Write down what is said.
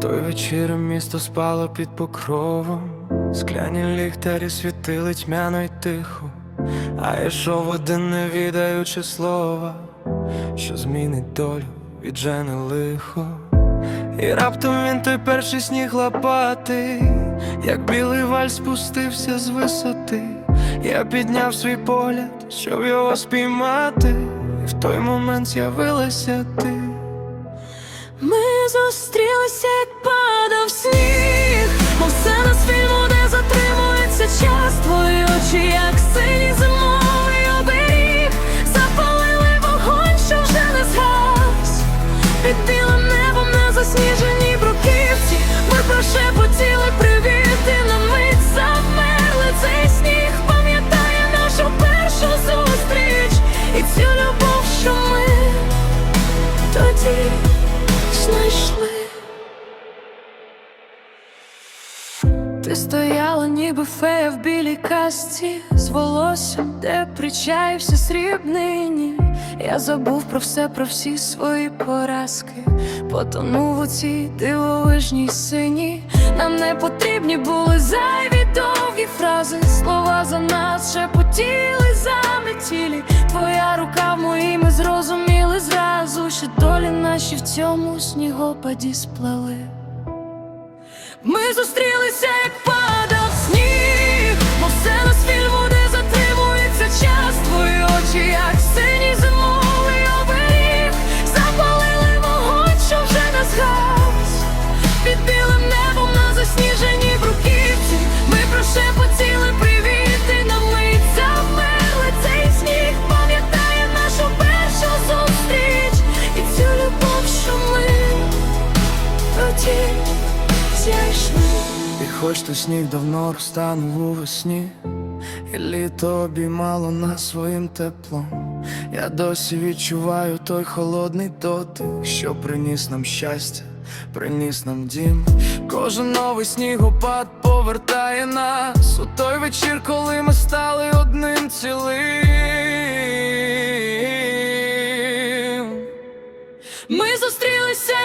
Той вечір місто спало під покровом, скляні ліхтарі світили тьмяно й тихо, а йшов один, не відаючи слова, що змінить долю, віджене лихо. І раптом він той перший сніг лопатий, як білий валь спустився з висоти. Я підняв свій погляд, щоб його спіймати, і в той момент з'явилася ти. Ми зустрілися, як падав сніг, мов все з фільму, де затримується час. Твої очі, як синій зимовий Ти стояла, ніби фея в білій касті, з волоссям, де причаївся срібнині. Я забув про все, про всі свої поразки. Потонув у цій дивовижній сині. Нам не потрібні були зайві довгі фрази. Слова за нас шепотіли, заметілі. Твоя рука в моїй, ми зрозуміли зразу, що долі наші в цьому снігопаді сплели. Ми зустрілися, як падав сніг, мов сцена з фільму, де затримується час. Твої очі, як синій зимовий оберіг, запалили вогонь, що вже не згас. Під білим небом на засніженій бруківці. Ми прошепотіли привіт і на мить завмерли цей сніг. Пам'ятає нашу першу зустріч і цю любов, що ми тоді І хоч той сніг давно розтанув у весні, і літо обіймало нас своїм теплом. Я досі відчуваю той холодний дотик, що приніс нам щастя, приніс нам дім. Кожен новий снігопад повертає нас у той вечір, коли ми стали одним цілим. Ми зустрілися,